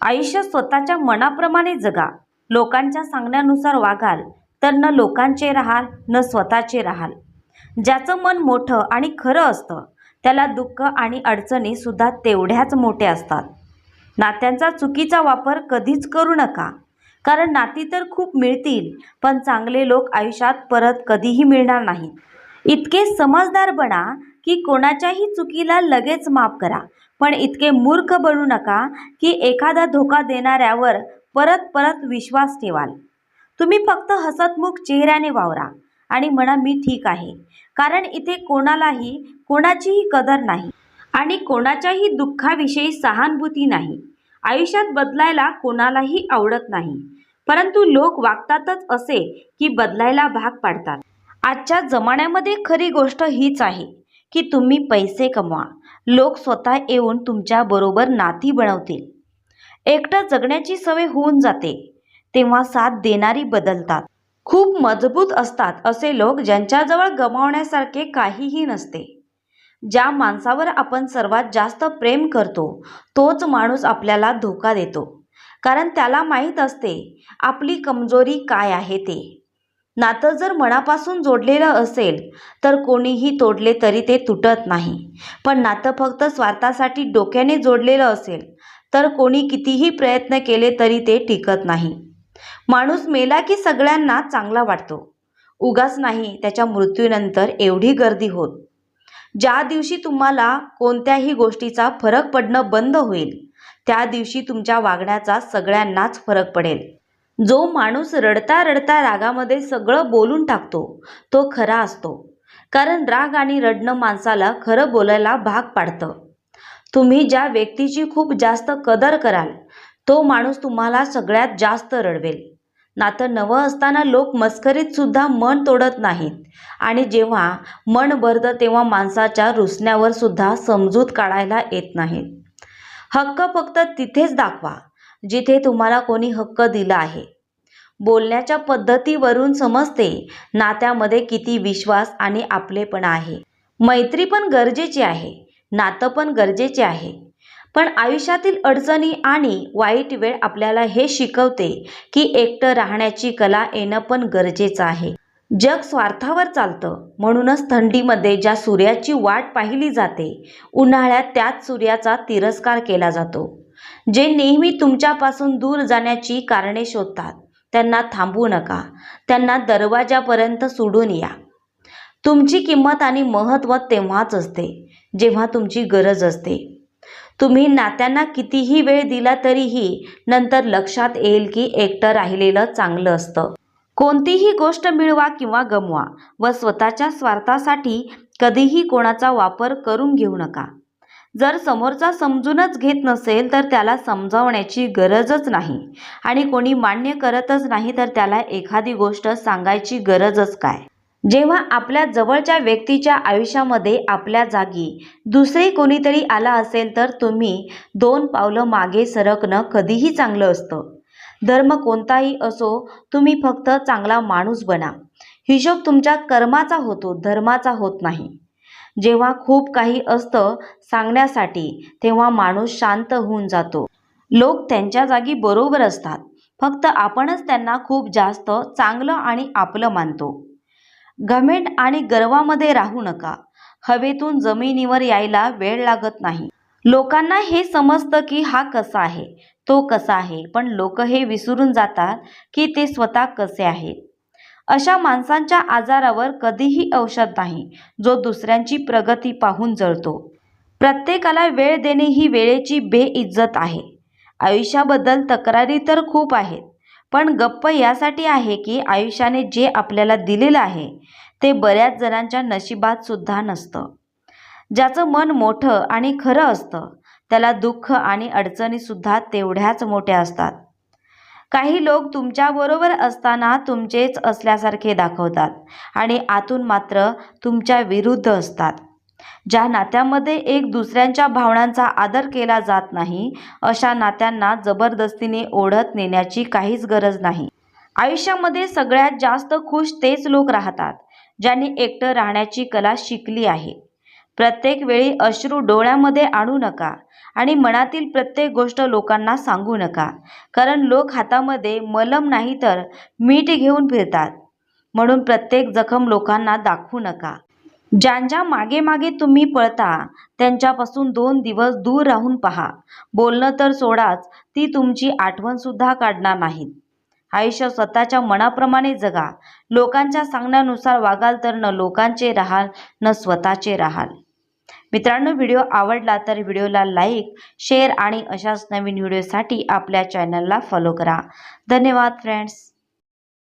आयुष्य स्वतःच्या मनाप्रमाणे जगा. लोकांच्या सांगण्यानुसार वागाल तर न लोकांचे राहाल न स्वतःचे राहाल. ज्याचं मन मोठं आणि खरं असतं त्याला दुःख आणि अडचणी सुद्धा तेवढ्याच मोठ्या असतात. नात्यांचा चुकीचा वापर कधीच करू नका. कारण नाती तर खूप मिळतील पण चांगले लोक आयुष्यात परत कधीही मिळणार नाहीत. इतके समजदार बना की कोणाच्याही चुकीला लगेच माफ करा. पण इतके मूर्ख बनू नका की एखादा धोका देणाऱ्यावर परत परत विश्वास ठेवाल. तुम्ही फक्त हसतमुख चेहऱ्याने वावरा आणि म्हणा मी ठीक आहे कारण इथे कोणालाही कोणाचीही कदर नाही आणि कोणाच्याही दुःखाविषयी सहानुभूती नाही. आयुष्यात बदलायला कोणालाही आवडत नाही परंतु लोक वागतातच असे की बदलायला भाग पाडतात. आजच्या जमान्यामध्ये खरी गोष्ट हीच आहे की तुम्ही पैसे कमवा लोक स्वतः येऊन तुमच्याबरोबर नाती बनवतील. एकटं जगण्याची सवय होऊन जाते तेव्हा साथ देणारी बदलतात. खूप मजबूत असतात असे लोक ज्यांच्याजवळ गमावण्यासारखे काहीही नसते. ज्या माणसावर आपण सर्वात जास्त प्रेम करतो तोच माणूस आपल्याला धोका देतो. कारण त्याला माहीत असते आपली कमजोरी काय आहे ते. नातं जर मनापासून जोडलेलं असेल तर कोणीही तोडले तरी ते तुटत नाही. पण नातं फक्त स्वार्थासाठी डोक्याने जोडलेलं असेल तर कोणी कितीही प्रयत्न केले तरी ते टिकत नाही. माणूस मेला की सगळ्यांना चांगला वाटतो. उगाच नाही त्याच्या मृत्यूनंतर एवढी गर्दी होत. ज्या दिवशी तुम्हाला कोणत्याही गोष्टीचा फरक पडणं बंद होईल त्या दिवशी तुमच्या वागण्याचा सगळ्यांनाच फरक पडेल. जो माणूस रडता रडता रागामध्ये सगळं बोलून टाकतो तो खरा असतो. कारण राग आणि रडणं माणसाला खरं बोलायला भाग पाडतं. तुम्ही ज्या व्यक्तीची खूप जास्त कदर कराल तो माणूस तुम्हाला सगळ्यात जास्त रडवेल. नातं नवं असताना लोक मस्करीत सुद्धा मन तोडत नाहीत. आणि जेव्हा मन भरतं तेव्हा माणसाच्या रुसण्यावर सुद्धा समजूत काढायला येत नाहीत. हक्क फक्त तिथेच दाखवा. जिथे तुम्हाला कोणी हक्क दिला आहे. बोलण्याच्या पद्धतीवरून समजते नात्यामध्ये किती विश्वास आणि आपलेपण आहे. मैत्री पण गरजेची आहे नातं पण गरजेचे आहे. पण आयुष्यातील अडचणी आणि वाईट वेळ आपल्याला हे शिकवते की एकटं राहण्याची कला येणं पण गरजेचं आहे. जग स्वार्थावर चालतं म्हणूनच थंडीमध्ये ज्या सूर्याची वाट पाहिली जाते उन्हाळ्यात त्याच सूर्याचा तिरस्कार केला जातो. जे नेहमी तुमच्यापासून दूर जाण्याची कारणे शोधतात त्यांना थांबू नका. त्यांना दरवाजापर्यंत सोडून या. तुमची किंमत आणि महत्त्व तेव्हाच असते जेव्हा तुमची गरज असते. तुम्ही नात्यांना कितीही वेळ दिला तरीही नंतर लक्षात येईल की एकटं राहिलेलं चांगलं असतं. कोणतीही गोष्ट मिळवा किंवा गमवा व स्वतःच्या स्वार्थासाठी कधीही कोणाचा वापर करून घेऊ नका. जर समोरचा समजूनच घेत नसेल तर त्याला समजावण्याची गरजच नाही. आणि कोणी मान्य करतच नाही तर त्याला एखादी गोष्ट सांगायची गरजच काय? जेव्हा आपल्या जवळच्या व्यक्तीच्या आयुष्यामध्ये आपल्या जागी दुसरे कोणीतरी आला असेल तर तुम्ही दोन पावलं मागे सरकणं कधीही चांगलं असतं. धर्म कोणताही असो तुम्ही फक्त चांगला माणूस बना. हिशोब तुमच्या कर्माचा होतो धर्माचा होत नाही. जेव्हा खूप काही असतं सांगण्यासाठी तेव्हा माणूस शांत होऊन जातो. लोक त्यांच्या जागी बरोबर असतात. फक्त आपणच त्यांना खूप जास्त चांगलं आणि आपलं मानतो. घमेंट आणि गर्वामध्ये राहू नका. हवेतून जमिनीवर यायला वेळ लागत नाही. लोकांना हे समजतं की हा कसा आहे तो कसा आहे पण लोक हे विसरून जातात की ते स्वतः कसे आहेत. अशा माणसांच्या आजारावर कधीही औषध नाही जो दुसऱ्यांची प्रगती पाहून जळतो. प्रत्येकाला वेळ देणे ही वेळेची बेइज्जत आहे. आयुष्याबद्दल तक्रारी तर खूप आहेत पण गप्प यासाठी आहे की आयुष्याने जे आपल्याला दिलेलं आहे ते बऱ्याच जणांच्या नशिबात सुद्धा नसतं. ज्याचं मन मोठं आणि खरं असतं त्याला दुःख आणि अडचणीसुद्धा तेवढ्याच मोठ्या असतात. काही लोक तुमच्याबरोबर असताना तुमचेच असल्यासारखे दाखवतात आणि आतून मात्र तुमच्या विरुद्ध असतात. ज्या नात्यामध्ये एक दुसऱ्यांच्या भावनांचा आदर केला जात नाही अशा नात्यांना जबरदस्तीने ओढत नेण्याची काहीच गरज नाही. आयुष्यामध्ये सगळ्यात जास्त खुश तेच लोक राहतात ज्यांनी एकटं राहण्याची कला शिकली आहे. प्रत्येक वेळी अश्रू डोळ्यामध्ये आणू नका आणि मनातील प्रत्येक गोष्ट लोकांना सांगू नका. कारण लोक हातामध्ये मलम नाही तर मीठ घेऊन फिरतात. म्हणून प्रत्येक जखम लोकांना दाखवू नका. ज्यांच्या मागे मागे तुम्ही पळता त्यांच्यापासून दोन दिवस दूर राहून पहा. बोलणं तर सोडाच ती तुमची आठवणसुद्धा काढणार नाहीत. आयुष्य स्वतःच्या मनाप्रमाणे जगा. लोकांच्या सांगण्यानुसार वागाल तर न लोकांचे राहाल न स्वतःचे राहाल. मित्रांनो व्हिडिओ आवडला तर व्हिडिओला लाईक शेअर आणि अशाच नवीन व्हिडिओसाठी आपल्या चॅनलला फॉलो करा. धन्यवाद फ्रेंड्स.